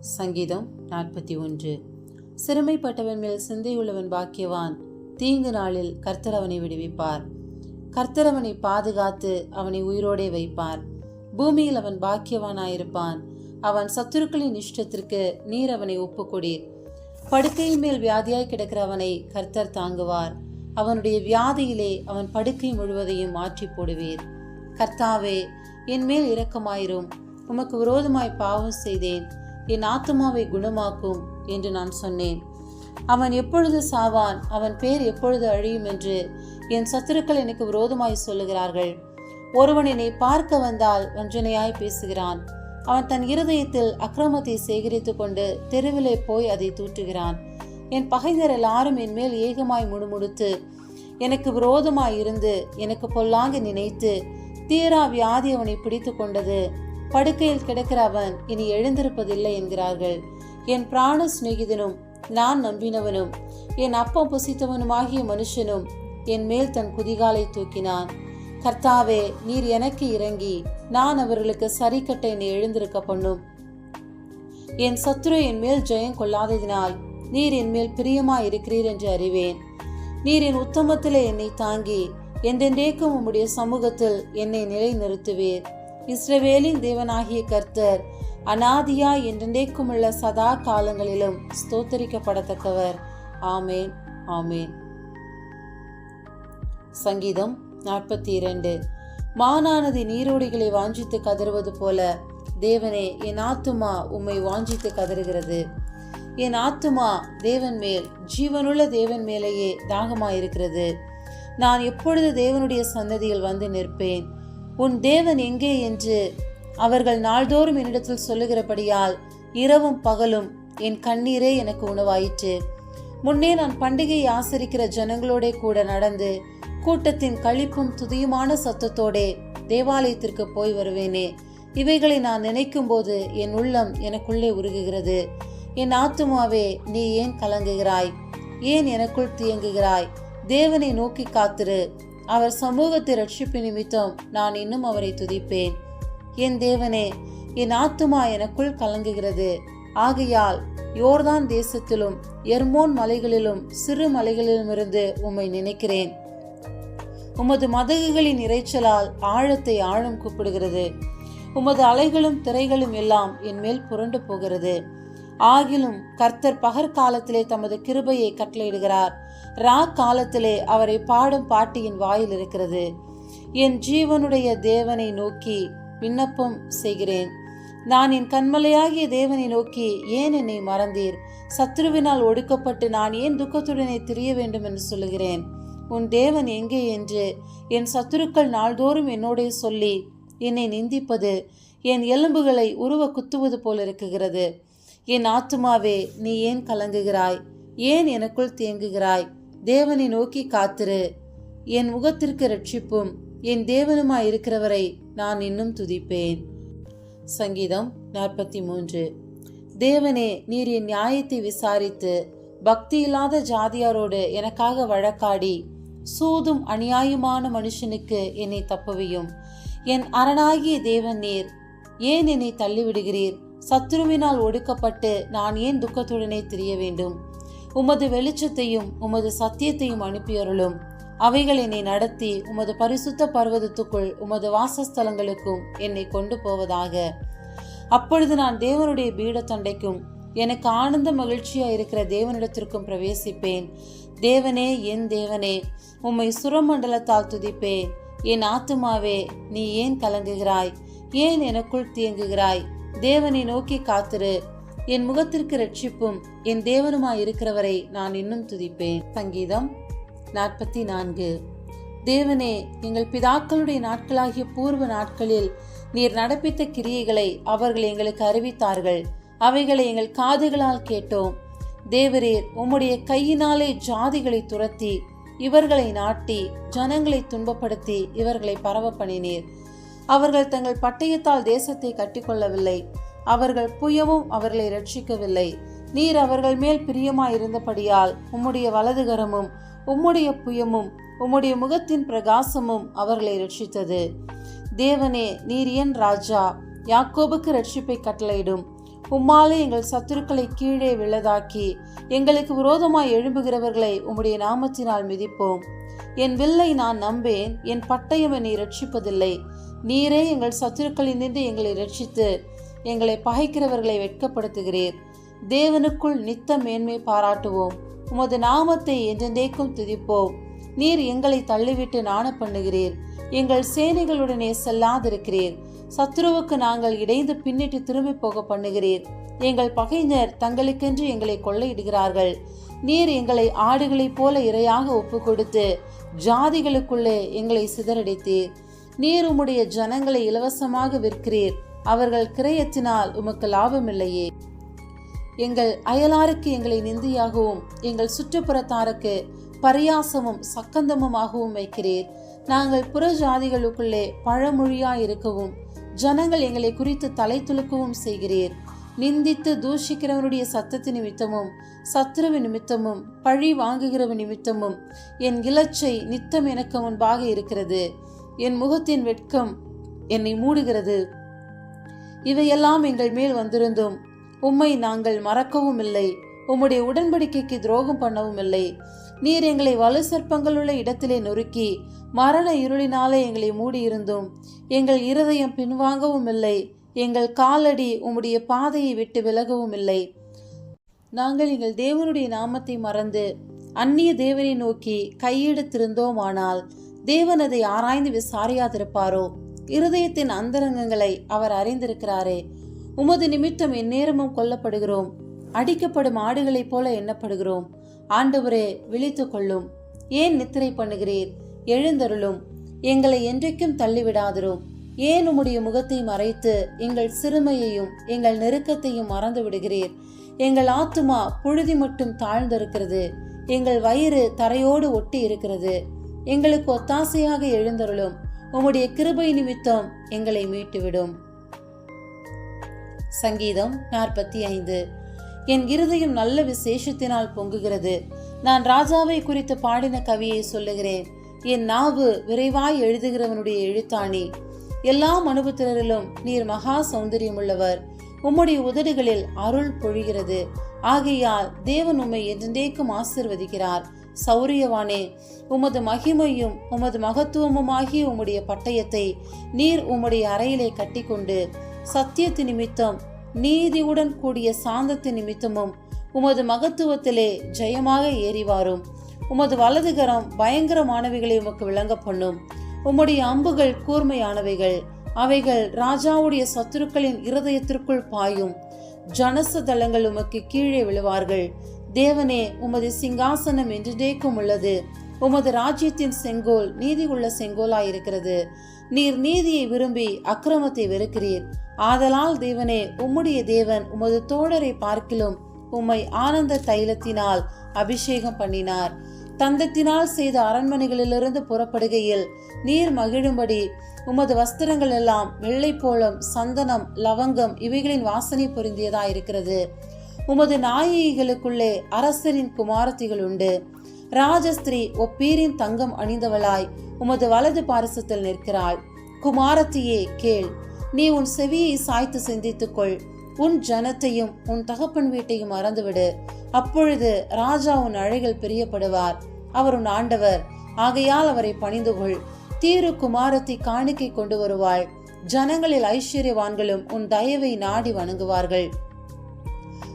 சங்கீதம் நாற்பத்தி ஒன்று. சிறுமைப்பட்டவன் மேல் சிந்தையுள்ளவன் பாக்கியவான். தீங்கு நாளில் கர்த்தர் அவனை விடுவிப்பார். கர்த்தர் அவனை பாதுகாத்து அவனை உயிரோடே வைப்பார். பூமியில் அவன் பாக்கியவானாயிருப்பான். அவன் சத்துருக்களின் இஷ்டத்திற்கு நீர் அவனை ஒப்புக்கொடீர் படுக்கையின் மேல் வியாதியாய் கிடக்கிற அவனை கர்த்தர் தாங்குவார். அவனுடைய வியாதியிலே அவன் படுக்கை முழுவதையும் மாற்றி போடுவீர். கர்த்தாவே என் மேல் இரக்கமாயிரும். உமக்கு விரோதமாய் பாவம் செய்தேன். என் ஆத்துமாவை குணமாக்கும் என்று நான் சொன்னேன். அவன் எப்பொழுது சாவான் அவன் பேர் எப்பொழுது அழியும் என்று என் சத்துருக்கள் எனக்கு விரோதமாய் சொல்லுகிறார்கள். ஒருவன் என்னை பார்க்க வந்தால் வஞ்சனையாய் பேசுகிறான். அவன் தன் இருதயத்தில் அக்கிரமத்தை சேகரித்து கொண்டு தெருவிலே போய் அதை தூற்றுகிறான். என் பகைஞர் எல்லாரும் என் மேல் ஏகமாய் முணுமுணுத்து எனக்கு விரோதமாய் இருந்து எனக்கு பொல்லாங்க நினைத்து தீரா வியாதி அவனை பிடித்து கொண்டது. படுக்கையில் கிடக்கிற அவன் இனி எழுந்திருப்பதில்லை என்கிறார்கள். என் பிராண சிநேகிதனும் நான் நம்பினவனும் என் அப்பம் புசித்தவனுமாகிய மனுஷனும் என் மேல் தன் குதிகாலை தூக்கினான். கர்த்தாவே நீர் எனக்கு இறங்கி நான் அவர்களுக்கு சரிக்கட்ட என்னை எழுந்திருக்க பண்ணும். என் சத்ரு என் மேல் ஜெயம் கொள்ளாததினால் நீர் என் மேல் பிரியமாய் இருக்கிறீர் என்று அறிவேன். நீர் என் உத்தமத்திலே என்னை தாங்கி என்றென்றேக்கும் உம்முடைய சமூகத்தில் என்னை நிலைநிறுத்துவீர். இஸ்ரவேலின் தேவனாகிய கர்த்தர் அனாதியா என்றென்றைக்கும் உள்ள சதா காலங்களிலும் ஸ்தோத்தரிக்கப்படத்தக்கவர். ஆமேன் ஆமேன். சங்கீதம் நாற்பத்தி இரண்டு மானானது நீரோடிகளை வாஞ்சித்து கதறுவது போல தேவனே என் ஆத்துமா உம்மை வாஞ்சித்து கதறுகிறது. என் ஆத்துமா தேவன் மேல் ஜீவனுள்ள தேவன் மேலேயே தாகமாயிருக்கிறது. நான் எப்பொழுது தேவனுடைய சந்ததியில் வந்து நிற்பேன்? உன் தேவன் எங்கே என்று அவர்கள் நாள்தோறும் என்னிடத்தில் சொல்லுகிறபடியால் இரவும் பகலும் என் கண்ணீரே எனக்கு உணவாயிற்று. முன்னே நான் பண்டிகையை ஆசரிக்கிற ஜனங்களோடே கூட நடந்து கூட்டத்தின் கழிப்பும் துதியுமான சத்தத்தோடே தேவாலயத்திற்கு போய் வருவேனே. இவைகளை நான் நினைக்கும் போது என் உள்ளம் எனக்குள்ளே உருகுகிறது. என் ஆத்துமாவே நீ ஏன் கலங்குகிறாய்? ஏன் எனக்குள் தியங்குகிறாய்? தேவனை நோக்கி காத்திரு. அவர் சமூகத்தை ரட்சிப்பு நிமித்தம் நான் இன்னும் அவரை துதிப்பேன். என் தேவனே என் ஆத்துமா எனக்குள் கலங்குகிறது. ஆகையால் யோர்தான் தேசத்திலும் எர்மோன் மலைகளிலும் சிறு மலைகளிலுமிருந்து உம்மை நினைக்கிறேன். உமது மதகுகளின் இறைச்சலால் ஆழத்தை ஆழம் கூப்பிடுகிறது. உமது அலைகளும் திரைகளும் எல்லாம் என் மேல் புரண்டு போகிறது. ஆகிலும் கர்த்தர் பகற்காலத்திலே தமது கிருபையை கட்டளையிடுகிறார். ரா காலத்திலே அவரை பாடும் பாட்டியின் வாயில் இருக்கிறது. என் ஜீவனுடைய தேவனை நோக்கி விண்ணப்பம் செய்கிறேன். நான் என் கண்மலையாகிய தேவனை நோக்கி ஏன் என்னை மறந்தீர்? சத்ருவினால் ஒடுக்கப்பட்டு நான் ஏன் துக்கத்துடனே திரிய வேண்டும் என்று சொல்லுகிறேன்? உன் தேவன் எங்கே என்று என் சத்துருக்கள் நாள்தோறும் என்னோடே சொல்லி என்னை நிந்திப்பது என் எலும்புகளை உருவ குத்துவது போல் இருக்குகிறது என் ஆத்துமாவே நீ ஏன் கலங்குகிறாய்? ஏன் எனக்குள் தேங்குகிறாய்? தேவனை நோக்கி காத்திரு. என் முகத்திற்கு ரட்சிப்பும் என் தேவனுமாய் இருக்கிறவரை நான் இன்னும் துதிப்பேன். சங்கீதம் நாற்பத்தி மூன்று தேவனே நீர் என் நியாயத்தை விசாரித்து பக்தி இல்லாத ஜாதியாரோடு எனக்காக வழக்காடி சூதும் அநியாயமான மனுஷனுக்கு என்னை தப்புவியும். என் அரணாகிய தேவன் நீர் ஏன் என்னை தள்ளிவிடுகிறீர்? சத்துருவினால் ஒடுக்கப்பட்டு நான் ஏன் துக்கத்துடனே திரிய வேண்டும் உமது வெளிச்சத்தையும் உமது சத்தியத்தையும் அனுப்பியருளும். அவைகள் என்னை நடத்தி உமது பரிசுத்த பர்வதத்துக்குள் உமது வாசஸ்தலங்களுக்கும் என்னை கொண்டு போவதாக அப்பொழுது நான் தேவனுடைய பீடத்தண்டைக்கும் எனக்கு ஆனந்த மகிழ்ச்சியாக இருக்கிற தேவனிடத்திற்கும் பிரவேசிப்பேன். தேவனே என் தேவனே உம்மை சுரமண்டலத்தால் துதிப்பேன். என் ஆத்துமாவே நீ ஏன் கலங்குகிறாய்? ஏன் எனக்குள் தியங்குகிறாய் தேவனை நோக்கி காத்திரு. என் முகத்திற்கு ரட்சிப்பும் என் தேவனுமாய் இருக்கிறவரை நான் இன்னும் துதிப்பேன். சங்கீதம் நாற்பத்தி நான்கு தேவனே எங்கள் பிதாக்களுடைய நாட்களாகிய பூர்வ நாட்களில் நீர் நடப்பித்த கிரியைகளை அவர்கள் எங்களுக்கு அறிவித்தார்கள். அவைகளை எங்கள் காதுகளால் கேட்டோம். தேவரீர் உம்முடைய கையினாலே ஜாதிகளை துரத்தி இவர்களை நாட்டி ஜனங்களை துன்பப்படுத்தி இவர்களை பரவ பண்ணினீர் அவர்கள் தங்கள் பட்டயத்தால் தேசத்தை கட்டிக்கொள்ளவில்லை. அவர்கள் புயமும் அவர்களை ரட்சிக்கவில்லை நீர் அவர்கள் மேல் பிரியமாயிருந்தபடியால் உம்முடைய வலதுகரமும் உம்முடைய புயமும் உம்முடைய முகத்தின் பிரகாசமும் அவர்களை ரட்சித்தது தேவனே நீர் என் ராஜா யாக்கோபுக்கு ரட்சிப்பை கட்டளையிடும். உம்மாலே எங்கள் சத்துருக்களை கீழே விழதாக்கி எங்களுக்கு விரோதமாய் எழும்புகிறவர்களை உம்முடைய நாமத்தினால் மிதிப்போம். என் வில்லை நான் நம்பேன் என் பட்டயம் என்னை ரட்சிப்பதில்லை நீரே எங்கள் சத்துருக்களில் நின்று எங்களை ரட்சித்து எங்களை பகைக்கிறவர்களை வெட்கப்படுத்துகிறீர். தேவனுக்குள் நித்த மேன்மை பாராட்டுவோம். உமது நாமத்தை என்றென்றைக்கும் துதிப்போம். நீர் எங்களை தள்ளிவிட்டு நாண பண்ணுகிறீர். எங்கள் சேனைகளுடனே செல்லாதிருக்கிறீர். சத்ருவுக்கு நாங்கள் இடைந்து பின்னிட்டு திரும்பி போக பண்ணுகிறீர். எங்கள் பகைஞர் தங்களுக்கென்று எங்களை கொள்ளையிடுகிறார்கள். நீர் எங்களை ஆடுகளைப் போல இரையாக ஒப்பு கொடுத்து ஜாதிகளுக்குள்ளே எங்களை சிதறடித்தீர். நீர் உம்முடைய ஜனங்களை இலவசமாக விற்கிறீர். அவர்கள் கிரயத்தினால் உமக்கு லாபமில்லையே. எங்கள் அயலாருக்கு எங்களை நிந்தியாகவும் எங்கள் சுற்றுப்புறத்தாருக்கு பரியாசமும் சக்கந்தமுமாகவும் வைக்கிறீர். நாங்கள் புற ஜாதிகளுக்குள்ளே பழமொழியாய் இருக்கவும் ஜனங்கள் எங்களை குறித்து தலை துலுக்கவும் செய்கிறீர். நிந்தித்து தூஷிக்கிறவனுடைய சத்தத்து நிமித்தமும் சத்ருவு நிமித்தமும் பழி வாங்குகிறவ நிமித்தமும் என் இலச்சை நித்தம் எனக்கு முன்பாக இருக்கிறது. என் முகத்தின் வெட்கம் என்னை மூடுகிறது. இவையெல்லாம் எங்கள் மேல் வந்திருந்தும். உம்மை நாங்கள் மறக்கவும் இல்லை உம்முடைய உடன்படிக்கைக்கு துரோகம் பண்ணவும் இல்லை நீர் எங்களை வலு சர்ப்பங்களுள்ள இடத்திலே நொறுக்கி மரண இருளினாலே எங்களை மூடியிருந்தும். எங்கள் இருதயம் பின்வாங்கவும் இல்லை எங்கள் காலடி உம்முடைய பாதையை விட்டு விலகவும் இல்லை நாங்கள் எங்கள் தேவனுடைய நாமத்தை மறந்து அந்நிய தேவனை நோக்கி கையெடுத்திருந்தோமானால் தேவன் அதை ஆராய்ந்து விசாரியாதிருப்பாரோ? இருதயத்தின் அந்தரங்கங்களை அவர் அறிந்திருக்கிறாரே. உமது நிமித்தம் எந்நேரமும் கொல்லப்படுகிறோம். அடிக்கப்படும் ஆடுகளைப் போல எண்ணப்படுகிறோம். ஆண்டவரே விழித்து கொள்ளும். ஏன் நித்திரை பண்ணுகிறீர்? எழுந்தருளும். எங்களை என்றைக்கும் தள்ளிவிடாதிரும். ஏன் உம்முடைய முகத்தை மறைத்து எங்கள் சிறுமையையும் எங்கள் நெருக்கத்தையும் மறந்து விடுகிறீர்? எங்கள் ஆத்துமா புழுதி மட்டும் தாழ்ந்திருக்கிறது. எங்கள் வயிறு தரையோடு ஒட்டி இருக்கிறது. எங்களுக்கு ஒத்தாசையாக எழுந்தருளும். உம்முடைய கிருபை நிமித்தம் எங்களை மீட்டுவிடும். சங்கீதம் நாற்பத்தி ஐந்து என் இருதயம் நல்ல விசேஷத்தினால் பொங்குகிறது. நான் ராஜாவை குறித்து பாடின கவியை சொல்லுகிறேன். என் நாவு விரைவாய் எழுதுகிறவனுடைய எழுத்தாணி. எல்லா மனுபுத்திரரிலும் நீர் மகா சௌந்தரியமுள்ளவர். உம்முடைய உதடுகளில் அருள் பொழிகிறது. ஆகையால் தேவன் உம்மை என்றென்றைக்கும் ஆசிர்வதிக்கிறார். சௌரியவானே உமது மகிமையும் உமது மகத்துவமுமாகிய உம்முடைய பட்டயத்தை நீர் உம்முடைய அறையிலே கட்டிக்கொண்டு சத்தியத்து நிமித்தம் நீதியுடன் கூடிய சாந்தத்து நிமித்தமும் உமது மகத்துவத்திலே ஜெயமாக ஏறிவாரும். உமது வலதுகரம் பயங்கரமானவைகளை உமக்கு விளங்க பண்ணும். உம்முடைய அம்புகள் கூர்மையானவைகள். அவைகள் ராஜாவுடைய சத்துருக்களின் இருதயத்திற்குள் பாயும். ஜனச தளங்கள் உமக்கு கீழே விழுவார்கள். தேவனே உமது சிங்காசனம் என்றென்றைக்கும் உள்ளது. உமது ராஜ்யத்தின் செங்கோல் நீதி உள்ள செங்கோலாயிருக்கிறது. நீர் நீதியை விரும்பி அக்கிரமத்தை வெறுக்கிறீர். ஆதலால் தேவனே உம்முடைய தேவன் உமது தோழரை பார்க்கிலும் உம்மை ஆனந்த தைலத்தினால் அபிஷேகம் பண்ணினார். தந்தத்தினால் செய்த அரண்மனைகளிலிருந்து புறப்படுகையில் நீர் மகிழும்படி உமது வஸ்திரங்கள் எல்லாம் வெள்ளை போலம் சந்தனம் லவங்கம் இவைகளின் வாசனை பொருந்தியதாயிருக்கிறது. உமது நாயகிகளுக்குள்ளே அரசரின் குமாரத்திகள் உண்டு. ராஜஸ்திரீ ஒப்பீரின் தங்கம் அணிந்தவளாய் உமது வலது பாரசத்தில் நிற்கிறாள். குமாரத்தியே கேள். நீ உன் செவியை சாய்த்து சிந்தித்துக்கொள். உன் ஜனத்தையும் உன் தகப்பன் வீட்டையும் மறந்துவிடு. அப்பொழுது ராஜா உன் அழகில் பிரியப்படுவார். அவர் உன் ஆண்டவர். ஆகையால் அவரை பணிந்து கொள் தீரு குமாரத்தை காணிக்கை கொண்டு வருவாள். ஜனங்களில் ஐஸ்வர்யவான்களும் உன் தயவை நாடி வணங்குவார்கள்.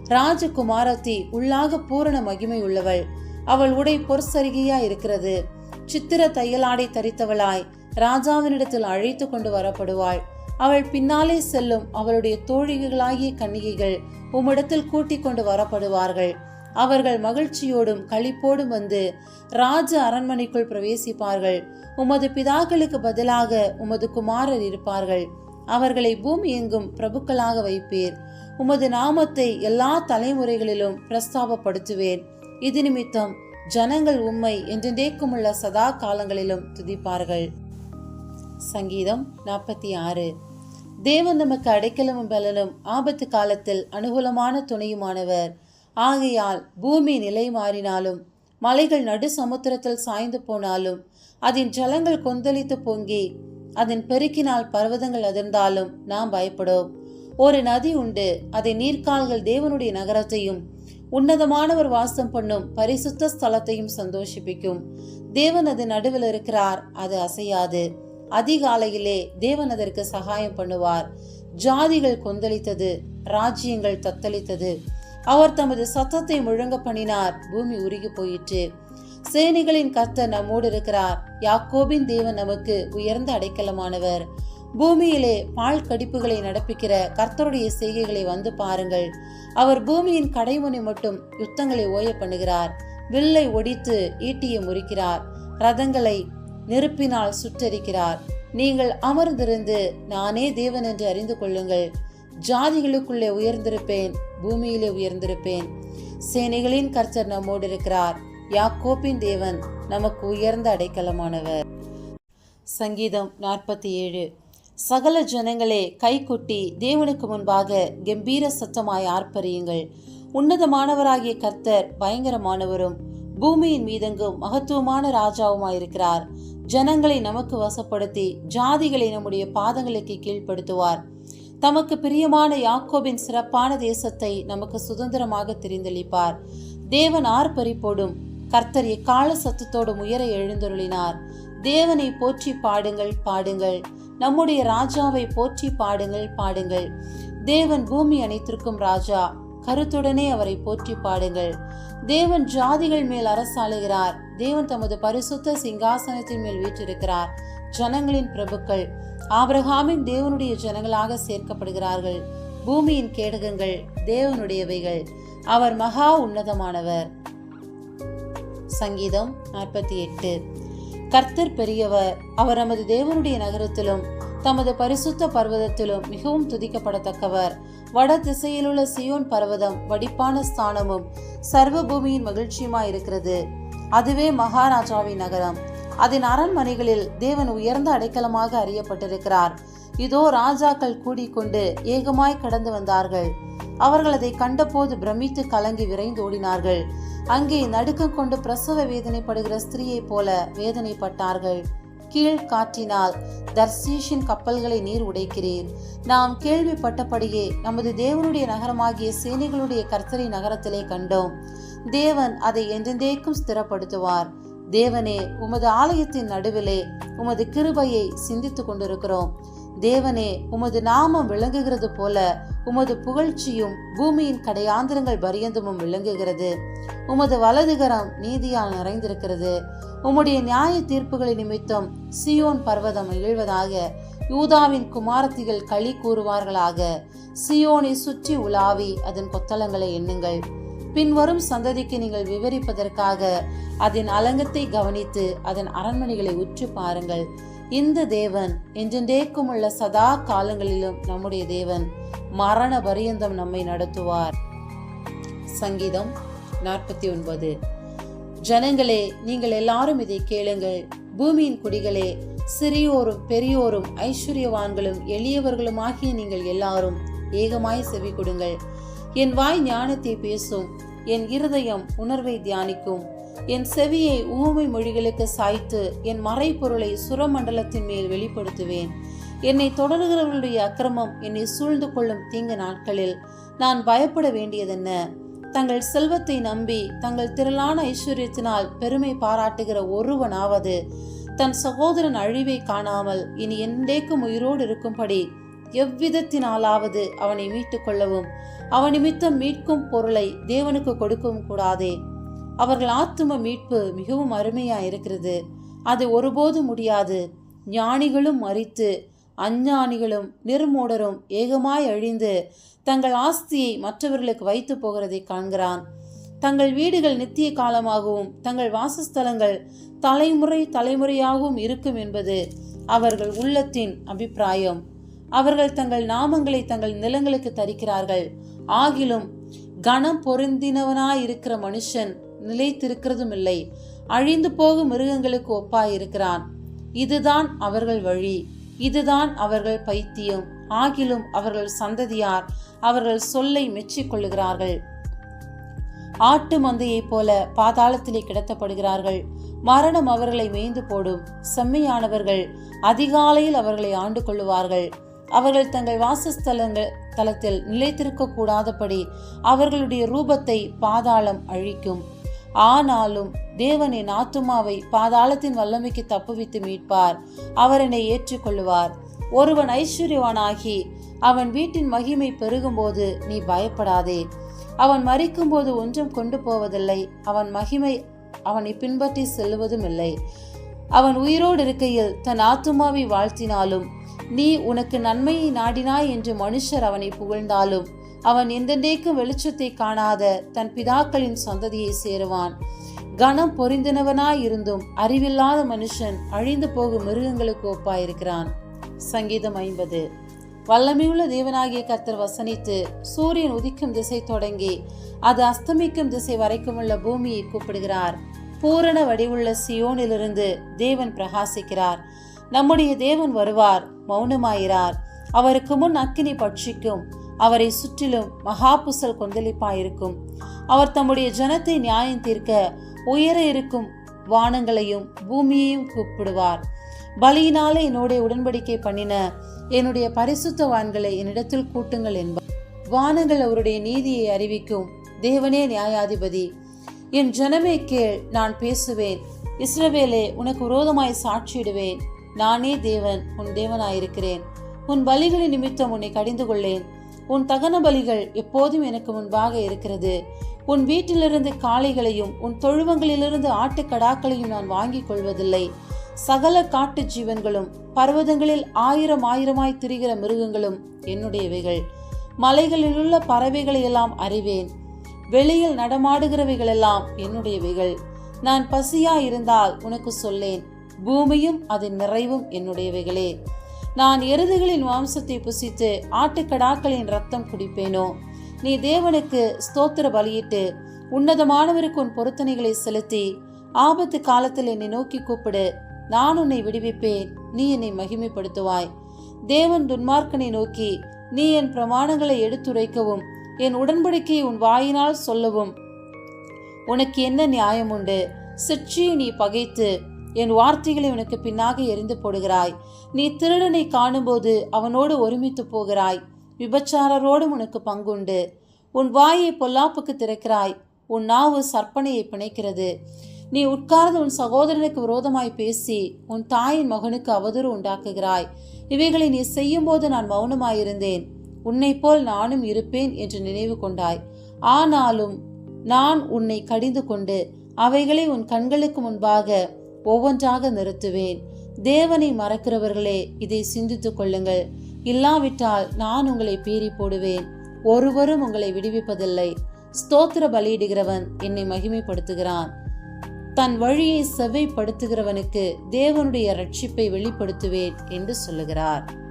ராஜகுமாரத்தி உள்ளாக பூரண மகிமை உள்ளவள். அவள் உடை பொற்சரிகையா இருக்கிறது. சித்திர தையலாடை தரித்தவளாய் ராஜாவினிடத்தில் அழைத்து கொண்டு வரப்படுவாள். அவள் பின்னாலே செல்லும் அவளுடைய தோழிகளாகிய கன்னிகைகள் உம்மிடத்தில் கூட்டிக் கொண்டு வரப்படுவார்கள். அவர்கள் மகிழ்ச்சியோடும் களிப்போடும் வந்து ராஜ அரண்மனைக்குள் பிரவேசிப்பார்கள். உமது பிதாக்களுக்கு பதிலாக உமது குமாரர் இருப்பார்கள். அவர்களை பூமி எங்கும் பிரபுக்களாக வைப்பீர். உமது நாமத்தை எல்லா தலைமுறைகளிலும் பிரஸ்தாபப்படுத்துவேன். இது நிமித்தம் ஜனங்கள் உம்மை என்றென்றைக்கும் உள்ள சதா காலங்களிலும் துதிப்பார்கள். சங்கீதம் நாற்பத்தி ஆறு. தேவன் நமக்கு அடைக்கலமும் பலனும் ஆபத்து காலத்தில் அனுகூலமான துணையுமானவர். ஆகையால் பூமி நிலை மாறினாலும் மலைகள் நடு சமுத்திரத்தில் சாய்ந்து போனாலும் அதன் ஜலங்கள் கொந்தளித்து பொங்கி அதன் பெருக்கினால் பர்வதங்கள் அதிர்ந்தாலும் நாம் பயப்படும். ஒரு நதி உண்டு. அதை நீர்க்கால்கள் தேவனுடைய நகரத்தையும் உன்னதமானவர் வாசம் பண்ணும் பரிசுத்த ஸ்தலத்தையும் சந்தோஷிப்பிக்கும். தேவன் அது நடுவில் இருக்கிறார் அது அசையாது. அதிகாலையிலே தேவன் அதற்கு சகாயம் பண்ணுவார். ஜாதிகள் கொந்தளித்தது ராஜ்யங்கள் தத்தளித்தது. அவர் தமது சத்தத்தை முழங்க பண்ணினார் பூமி உருகி போயிற்று. சேனைகளின் கர்த்தர் நம்மோடு இருக்கிறார். யாக்கோபின் தேவன் நமக்கு உயர்ந்த அடைக்கலமானவர். பூமியிலே பால் கடிப்புகளை நடப்பிக்கிற கர்த்தருடைய செய்கைகளை வந்து பாருங்கள். அவர் பூமியின் கடைமுனை மட்டும் யுத்தங்களை ஓய பண்ணுகிறார். வில்லை ஒடித்து ஈட்டியை முறிக்கிறார். ரதங்களை நெருப்பினால் சுற்றறிக்கிறார் நீங்கள் அமர்ந்திருந்து நானே தேவன் என்று அறிந்து கொள்ளுங்கள். ஜாதிகளுக்குள்ளே உயர்ந்திருப்பேன் பூமியிலே உயர்ந்திருப்பேன். சேனைகளின் கர்த்தர் நம்மோடு இருக்கிறார். யாக்கோப்பின் தேவன் நமக்கு உயர்ந்த அடைக்கலமானவர். சங்கீதம் நாற்பத்தி ஏழு. சகல ஜனங்களே கைகொட்டி தேவனுக்கு முன்பாக கம்பீர சத்தமாய் ஆர்ப்பரியுங்கள். உன்னதமானவராகிய கர்த்தர் பயங்கரமானவரும் பூமியின் மீதெங்கும் மகத்துவமான ராஜாவுமாயிருக்கிறார். ஜனங்களை நமக்கு வசப்படுத்தி ஜாதிகளை நம்முடைய பாதங்களுக்கு கீழ்ப்படுத்துவார். தமக்கு பிரியமான யாக்கோபின் சிறப்பான தேசத்தை நமக்கு சுதந்திரமாக தெரிந்தளிப்பார். தேவன் ஆர்ப்பரிப்போடும் கர்த்தர் எக்கால சத்தத்தோடும் உயர எழுந்தருளினார். தேவனை போற்றி பாடுங்கள் பாடுங்கள். நம்முடைய ராஜாவை போற்றி பாடுங்கள் பாடுங்கள். தேவன் பூமி அனைத்திற்கும் ராஜா கருத்துடனே அவரை போற்றி பாடுங்கள். தேவன் ஜாதிகள் மேல் அரசாளுகிறார். தேவன் தமது பரிசுத்த சிங்காசனத்தின் மேல் வீற்றிருக்கிறார். ஜனங்களின் பிரபுக்கள் ஆபிரகாமின் தேவனுடைய ஜனங்களாக சேர்க்கப்படுகிறார்கள். பூமியின் கேடகங்கள் தேவனுடையவைகள். அவர் மகா உன்னதமானவர். சங்கீதம் நாற்பத்தி எட்டு. கர்த்தர் பெரியவர் அவர் நமது தேவனுடைய நகரத்திலும் தமது பரிசுத்த பர்வதத்திலும் மிகவும் துதிக்கப்படத்தக்கவர். வட திசையிலுள்ள சியோன் பர்வதம் வடிப்பான ஸ்தானமும் சர்வ பூமியின் மகிழ்ச்சியுமாய் இருக்கிறது. அதுவே மகாராஜாவின் நகரம். அதன் அரண்மனைகளில் தேவன் உயர்ந்த அடைக்கலமாக அறியப்பட்டிருக்கிறார். இதோ ராஜாக்கள் கூடிக்கொண்டு ஏகமாய் கடந்து வந்தார்கள். அவர்கள் அதை கண்டபோது பிரமித்து கலங்கி விரைந்து ஓடினார்கள். அங்கே நடுக்கம் கொண்டு பிரசவ வேதனைப்படுகிற ஸ்திரீயைப் போல வேதனைப்பட்டார்கள். கீழ் காற்றினால் தர்சீஷின் கப்பல்களை நீர் உடைக்கிறீர் நாம் கேள்விப்பட்டபடியே நமது தேவனுடைய நகரமாகிய சேனைகளுடைய கர்த்தரை நகரத்திலே கண்டோம். தேவன் அதை என்றெந்தேக்கும் ஸ்திரப்படுத்துவார். தேவனே உமது ஆலயத்தின் நடுவிலே உமது கிருபையை சிந்தித்துக் கொண்டிருக்கிறோம். தேவனே உமது நாமம் விளங்குகிறது போல உமது புகழ்ச்சியும் பூமியின் கடையாந்திரங்கள் பரியந்தமும் விளங்குகிறது. உமது வலதுகரம் நீதியால் நிறைந்திருக்கிறது. உம்முடைய நியாய தீர்ப்புகளின் நிமித்தம் சியோன் பர்வதம் மகிழ்வதாக யூதாவின் குமாரத்திகள் களி கூறுவார்களாக. சியோனை சுற்றி உலாவி அதன் கொத்தளங்களை எண்ணுங்கள். பின்வரும் சந்ததிக்கு நீங்கள் விவரிப்பதற்காக அதன் அலங்கத்தை கவனித்து அதன் அரண்மனைகளை உற்று பாருங்கள். இந்த தேவன் என்றென்றேக்கும் உள்ள சதா காலங்களிலும் நம்முடைய தேவன் மரண பரியந்தம் நம்மை நடத்துவார். சங்கீதம் நாற்பத்தி ஒன்பது. ஜனங்களே நீங்கள் எல்லாரும் இதை கேளுங்கள். பூமியின் குடிகளே சிறியோரும் பெரியோரும் ஐஸ்வர்யவான்களும் எளியவர்களும் ஆகிய நீங்கள் எல்லாரும் ஏகமாய் செவி கொடுங்கள் என் வாய் ஞானத்தை பேசும் என் இருதயம் உணர்வை தியானிக்கும். என் செவியை ஊமை மொழிகளுக்கு சாய்த்து என் மறைப்பொருளை சுரமண்டலத்தின் மேல் வெளிப்படுத்துவேன். என்னை தொடர்கிறவர்களுடைய அக்கிரமம் என்னை சூழ்ந்து கொள்ளும் தீங்கு நாட்களில் நான் பயப்பட வேண்டியதென்ன? தங்கள் செல்வத்தை நம்பி தங்கள் திரளான ஐஸ்வர்யத்தினால் பெருமை பாராட்டுகிற ஒருவனாவது தன் சகோதரன் அழிவை காணாமல் இனி என்றேக்கும் உயிரோடு இருக்கும்படி எவ்விதத்தினாலாவது அவனை மீட்டுக் கொள்ளவும் அவன் நிமித்தம் மீட்கும் பொருளை தேவனுக்கு கொடுக்கவும் கூடாதே. அவர்கள் ஆத்தும மீட்பு மிகவும் அருமையா இருக்கிறது. அது ஒருபோதும் முடியாது. ஞானிகளும் மறித்து அஞ்ஞானிகளும் நிர்மூடரும் ஏகமாய் அழிந்து தங்கள் ஆஸ்தியை மற்றவர்களுக்கு வைத்து போகிறதை காண்கிறான். தங்கள் வீடுகள் நித்திய காலமாகவும் தங்கள் வாசஸ்தலங்கள் தலைமுறை தலைமுறையாகவும் இருக்கும் என்பது அவர்கள் உள்ளத்தின் அபிப்பிராயம். அவர்கள் தங்கள் நாமங்களை தங்கள் நிலங்களுக்கு தரிக்கிறார்கள். ஆகிலும் கணம் பொருந்தினவனாயிருக்கிற மனுஷன் நிலைத்திருக்கிறதும் இல்லை. அழிந்து போகும் மிருகங்களுக்கு ஒப்பாயிருக்கிறான். இதுதான் அவர்கள் வழி. இதுதான் அவர்கள் பைத்தியம். ஆகிலும் அவர்கள் சந்ததியார். அவர்கள் சொல்லை மெச்சிக்கொள்ளுகிறார்கள். ஆட்டு மந்தையைப் போல பாதாளத்திலே கிடத்தப்படுகிறார்கள். மரணம் அவர்களை மேய்ந்து போடும். செம்மையானவர்கள் அதிகாலையில் அவர்களை ஆண்டு கொள்ளுவார்கள். அவர்கள் தங்கள் வாசஸ்தலங்கள் தலத்தில் நிலைத்திருக்க கூடாதபடி அவர்களுடைய ரூபத்தை பாதாளம் அழிக்கும். ஆனாலும் தேவன் என் ஆத்துமாவை பாதாளத்தின் வல்லமைக்கு தப்புவித்து மீட்பார். அவர் என்னை ஏற்றுக்கொள்ளுவார். ஒருவன் ஐஸ்வர்யவானாகி அவன் வீட்டின் மகிமை பெருகும்போது நீ பயப்படாதே. அவன் மறிக்கும்போது ஒன்றும் கொண்டு போவதில்லை. அவன் மகிமை அவனை பின்பற்றி செல்வதும் இல்லை. அவன் உயிரோடு இருக்கையில் தன் ஆத்துமாவை வாழ்த்தினாலும் நீ உனக்கு நன்மையை நாடினாய் என்று மனுஷர் அவனை புகழ்ந்தாலும் அவன் எந்தெந்தேக்கும் வெளிச்சத்தை காணாத தன் பிதாக்களின் சந்ததியை சேருவான். கனம் பொரிந்தனவனாயிருந்தும் அறிவில்லாத மனுஷன் அழிந்து போகும் மிருகங்களுக்கு ஒப்பாயிருக்கிறான். சங்கீதம் ஐம்பது. வல்லமையுள்ள தேவனாகிய கத்தர் வசனித்து சூரியன் உதிக்கும் திசை தொடங்கி அது அஸ்தமிக்கும் திசை வரைக்கும் உள்ள பூமியை கூப்பிடுகிறார். பூரண வடிவுள்ள சியோனிலிருந்து தேவன் பிரகாசிக்கிறார். நம்முடைய தேவன் வருவார் மௌனமாயிறார் அவருக்கு முன் அக்கினி பட்சிக்கும் அவரை சுற்றிலும் மகாபுசல் கொந்தளிப்பாயிருக்கும். அவர் தம்முடைய ஜனத்தை நியாயம் தீர்க்க உயர இருக்கும் வானங்களையும் பூமியையும் கூப்பிடுவார். பலியினாலே என்னுடைய உடன்படிக்கை பண்ணின என்னுடைய பரிசுத்தவான்களை என்னிடத்தில் கூட்டுங்கள் என்பார். வானங்கள் அவருடைய நீதியை அறிவிக்கும் தேவனே நியாயாதிபதி. என் ஜனமே கேள் நான் பேசுவேன். இஸ்ரவேலே உனக்கு விரோதமாய் சாட்சியிடுவேன். நானே தேவன் உன் தேவனாயிருக்கிறேன். உன் பலிகளின் நிமித்தம் உன்னை கடிந்து கொள்ளேன் உன் தகன பலிகள் எப்போதும் எனக்கு முன்பாக இருக்கிறது. உன் வீட்டிலிருந்து காளைகளையும் உன் தொழுவங்களிலிருந்து ஆட்டுக்கடாக்களையும் நான் வாங்கிக் கொள்வதில்லை. சகல காட்டு ஜீவன்களும் பர்வதங்களில் ஆயிரம் ஆயிரமாய் திரிகிற மிருகங்களும் என்னுடையவைகள். மலைகளிலுள்ள பறவைகளை எல்லாம் அறிவேன். வெளியில் நடமாடுகிறவைகளெல்லாம் என்னுடையவைகள். நான் பசியா இருந்தால் உனக்கு சொல்லேன் பூமியும் அதன் நிறைவும் என்னுடையவைகளே. நான் எருதுகளின் மாம்சத்தை புசித்து ஆட்டுக்கடாக்களின் ரத்தம் குடிப்பேனோ? நீ தேவனுக்கு ஸ்தோத்திர பலியிட்டு உன்னதமானவருக்கு உன் பொருத்தனைகளை செலுத்தி ஆபத்து காலத்தில் என்னை நோக்கி கூப்பிடு. நான் உன்னை விடுவிப்பேன். நீ என்னை மகிமைப்படுத்துவாய். தேவன் துன்மார்க்கனை நோக்கி நீ என் பிரமாணங்களை எடுத்துரைக்கவும் என் உடன்படிக்கையை உன் வாயினால் சொல்லவும். உனக்கு என்ன நியாயம் உண்டு சிற்றியை நீ பகைத்து என் வார்த்தைகளை உனக்கு பின்னாக எரிந்து போடுகிறாய். நீ திருடனை காணும்போது அவனோடு ஒருமித்து போகிறாய். விபச்சாரரோடும் உனக்கு பங்குண்டு. உன் வாயை பொல்லாப்புக்கு திறக்கிறாய். உன் நாவு சற்பனையை பிணைக்கிறது. நீ உட்கார்ந்து உன் சகோதரனுக்கு விரோதமாய் பேசி உன் தாயின் மகனுக்கு அவதூறு உண்டாக்குகிறாய். இவைகளை நீ செய்யும்போது நான் மௌனமாயிருந்தேன். உன்னை போல் நானும் இருப்பேன் என்று நினைவு கொண்டாய். ஆனாலும் நான் உன்னை கடிந்து கொண்டு அவைகளை உன் கண்களுக்கு முன்பாக ஒவ்வொன்றாக நிறுத்துவேன். தேவனை மறக்கிறவர்களே இதை சிந்தித்துக் கொள்ளுங்கள். இல்லாவிட்டால் நான் உங்களை பீறி போடுவேன். ஒருவரும் உங்களை விடுவிப்பதில்லை. ஸ்தோத்திர பலியிடுகிறவன் என்னை மகிமைப்படுத்துகிறான். தன் வழியை செவ்வைப்படுத்துகிறவனுக்கு தேவனுடைய ரட்சிப்பை வெளிப்படுத்துவேன் என்று சொல்லுகிறார்.